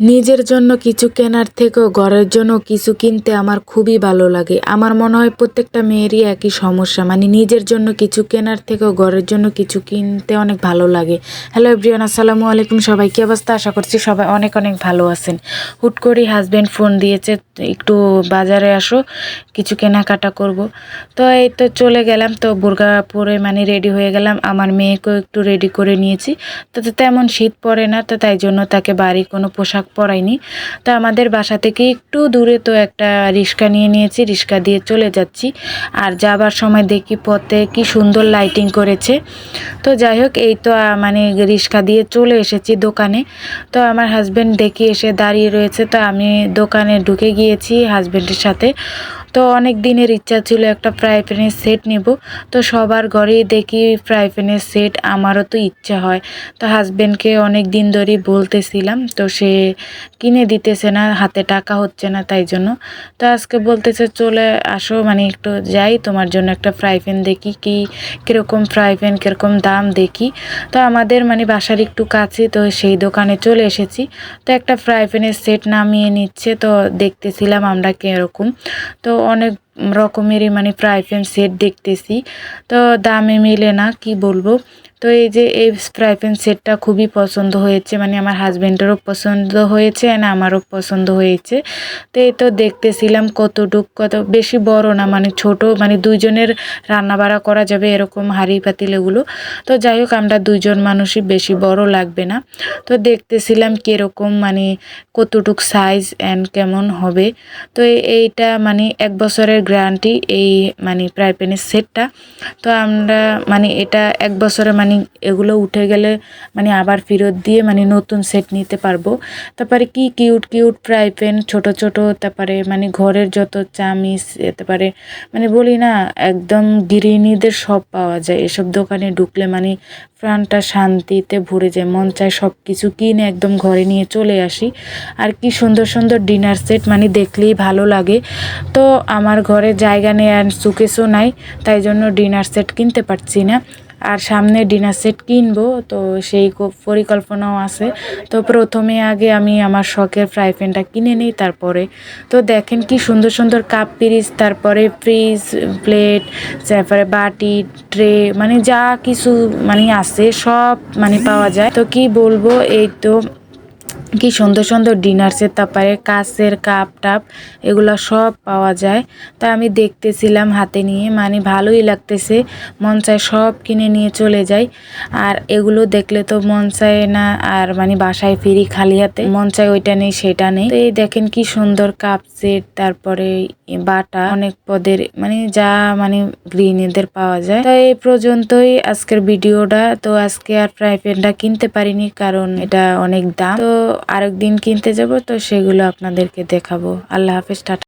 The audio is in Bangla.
নিজের জন্য কিছু কেনার থেকেও ঘরের জন্য কিছু কিনতে আমার খুবই ভালো লাগে। আমার মনে হয় প্রত্যেকটা মেয়েরই একই সমস্যা মানে নিজের জন্য কিছু কেনার থেকেও ঘরের জন্য কিছু কিনতে অনেক ভালো লাগে। হ্যালো এভরিওয়ান আসসালামু আলাইকুম সবাই, কী অবস্থা? আশা করছি সবাই অনেক অনেক ভালো আছেন। হুট করেই হাজব্যান্ড ফোন দিয়েছে, একটু বাজারে আসো, কিছু কেনাকাটা করব। তো এই তো চলে গেলাম, তো বোরগা পরে মানে রেডি হয়ে গেলাম। আমার মেয়েকেও একটু রেডি করে নিয়েছি। তো তেমন শীত পড়ে না, তো তাই জন্য তাকে বাড়ি কোনো পোশাক পরাইনি। তো আমাদের বাসা থেকে একটু দূরে তো একটা রিক্সা নিয়ে নিয়েছি, রিক্সা দিয়ে চলে যাচ্ছি। আর যাবার সময় দেখি পথে কি সুন্দর লাইটিং করেছে। তো যাই হোক, এই তো মানে রিক্সা দিয়ে চলে এসেছি দোকানে। তো আমার হাজব্যান্ড দেখি এসে দাঁড়িয়ে রয়েছে। তো আমি দোকানে ঢুকে গিয়েছি হাজব্যান্ডের সাথে। তো অনেক দিনের ইচ্ছা ছিল একটা ফ্রাই প্যানের সেট নেব। তো সবার ঘরেই দেখি ফ্রাই প্যানের সেট আমারও তো ইচ্ছা হয়। তো হাজব্যান্ডকে অনেক দিন ধরেই বলতেছিলাম, তো সে কিনে দিতেছে না, হাতে টাকা হচ্ছে না তাই জন্য। তো আজকে বলতেছে, চলে আসো মানে একটু যাই, তোমার জন্য একটা ফ্রাই প্যান দেখি, কি কীরকম ফ্রাই প্যান কীরকম দাম দেখি। তো আমাদের মানে বাসার একটু কাছে, তো সেই দোকানে চলে এসেছি। তো একটা ফ্রাই প্যানের সেট নামিয়ে নিচ্ছে, তো দেখতেছিলাম আমরা কীরকম। তো অনেক রকমেরই মানে ফ্রাই প্যান সেট দেখতেছি। তো দামে মিলে না, কি বলব? তো এই যে এই ফ্রাই প্যান সেটটা খুবই পছন্দ হয়েছে মানে আমার হাজব্যান্ডেরও পছন্দ হয়েছে অ্যান্ড আমারও পছন্দ হয়েছে। তো এই তো দেখতেছিলাম কতটুক, কত বেশি বড় না মানে ছোট মানে দুইজনের রান্না বাড়া করা যাবে এরকম হাঁড়ি পাতিল এগুলো। তো যাই হোক, আমরা দুইজন মানুষই বেশি বড় লাগবে না। তো দেখতেছিলাম কীরকম মানে কতটুক সাইজ অ্যান্ড কেমন হবে। তো এইটা মানে এক বছরের গ্যারান্টি এই মানে ফ্রাই প্যানের সেটটা। তো আমরা মানে এটা এক বছরে মানে এগুলো উঠে গেলে মানে আবার ফেরত দিয়ে মানে নতুন সেট নিতে পারব। তারপরে কি কিউট কিউট ফ্রাই প্যান ছোটো ছোটো, তারপরে মানে ঘরের যত চামিচ, তারপরে মানে বলি না, একদম গৃহিণীদের সব পাওয়া যায়। এসব দোকানে ঢুকলে মানে প্রাণটা শান্তিতে ভরে যায়, মন চায় সব কিছু কিনে একদম ঘরে নিয়ে চলে আসি। আর কি সুন্দর সুন্দর ডিনার সেট মানে দেখলেই ভালো লাগে। তো আমার ঘরে জায়গা নেই আর সুকেসও নাই, তাই জন্য ডিনার সেট কিনতে পারছি না। আর সামনে ডিনার সেট কিনবো, তো সেই পরিকল্পনাও আছে। তো প্রথমে আগে আমি আমার শখের ফ্রাই প্যানটা কিনে নিই, তারপরে তো দেখেন কি সুন্দর সুন্দর কাপ পিরিজ তারপরে ফ্রিজ, প্লেট, তারপরে বাটি, ট্রে মানে যা কিছু মানে আছে, সব মানে পাওয়া যায়। তো কি বলব, এই তো কি সুন্দর সুন্দর ডিনার সেট তারপরে কাঁচের কাপ টাপ, এগুলো সব পাওয়া যায়। তা আমি দেখতেছিলাম হাতে নিয়ে মানে ভালোই লাগতেছে, মন চায় সব কিনে নিয়ে চলে যাই। আর এগুলো দেখলে তো মন চায় না, আর মানে বাসায় ফিরি খালি হাতে। মন চায় ওইটা নেই, সেটা নেই। তো এই দেখেন কি সুন্দর কাপ সেট, তারপরে বাটা, অনেক পদের মানে যা মানে গৃহিণীদের পাওয়া যায়। তো এই পর্যন্তই আজকের ভিডিওটা। তো আজকে আর ফ্রাই প্যানটা কিনতে পারিনি, কারণ এটা অনেক দাম। তো আরেকদিন কিনতে যাব তো সেগুলো আপনাদেরকে দেখাবো। আল্লাহ হাফেজ টাটা।